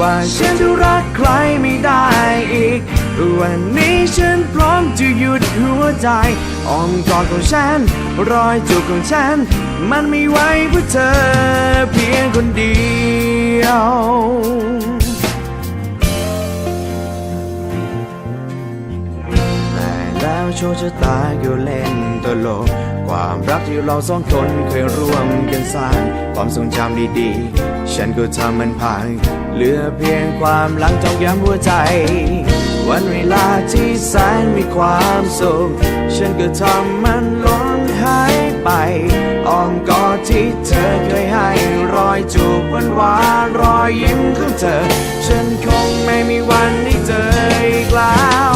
ว่าฉันจะรักใครไม่ได้อีก วันนี้ฉันพร้อมจะหยุดหัวใจอ้อมกอดของฉัน รอยจูบของฉัน มันไม่ไว้เพื่อเธอเพียงคนเดียวแต่แล้วโชคชะตาก็เล่นตลก ความรักที่เราสองคนเคยร่วมกันสร้าง ความทรงจำดีๆ ฉันก็ทำมันพัง เหลือเพียงความหลังจองย้ำหัวใจ วันเวลาที่แสนมีความสุข ฉันก็ทำมันล้นหายไปอ้อมกอดที่เธอเคยให้รอยจูบหวานหวานรอยยิ้มของเธอ ฉันคงไม่มีวันได้เจออีกแล้ว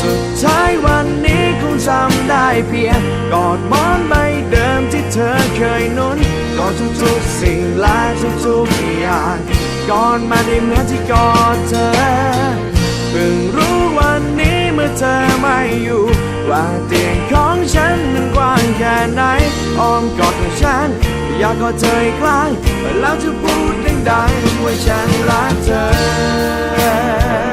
สุดท้ายวันนี้คงจำได้เพียงกอดหมอนใบเดิมที่เธอเคยนุนกอดทุกๆส และทุกๆอย่างก่อนมาได้เหมือนที่กอดเธอเพิ่งรู้วันนี้เมื่อเธอไม่อยู่ ว่าเตียงของฉันมันกว้างแค่ไหนอ้อมกอดของฉัน อยากกอดเธออีกครั้งแล้วจะพูดดังๆว่าฉันรักเธอ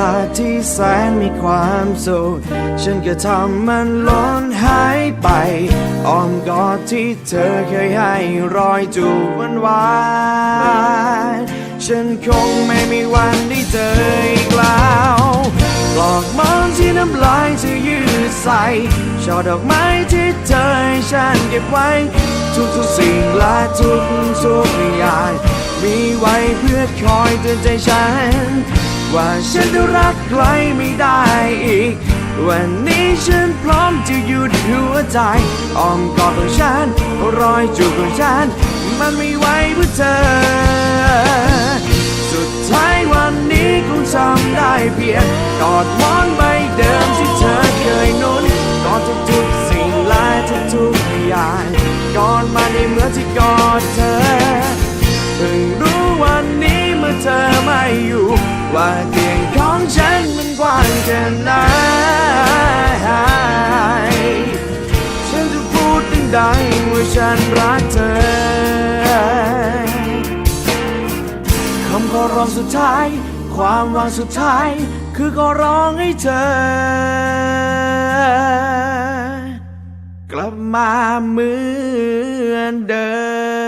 ลาที่แสนมีความสุขฉันก็ทำมันล้นหายไปอ้อมกอดที่เธอเคยให้รอยจูบหวานวานฉันคงไม่มีวันได้เจออีกแล้วกลอกมอนที่น้ำลายจะยืดใส่ช่อดอกไม้ที่เธอให้ฉันเก็บไว้ ทุกทุกๆสิ่งและทุกทุกอย่างมีไว้เพื่อคอยเตือนใจฉัน ว่าฉันจะรักใครไม่ได้อีก วันนี้ฉันพร้อมจะหยุดหัวใจอ้อมกอดของฉันรอยจูบของฉัน มันไม่ไหวเพื่อเธอ ว่าเตียงของฉันมันกว้างแค่ไหนฉันจะพูดดังๆว่าฉันรักเธอคำขอร้องสุดท้าย ความหวังสุดท้าย คือขอร้องให้เธอ กลับมาเหมือนเดิ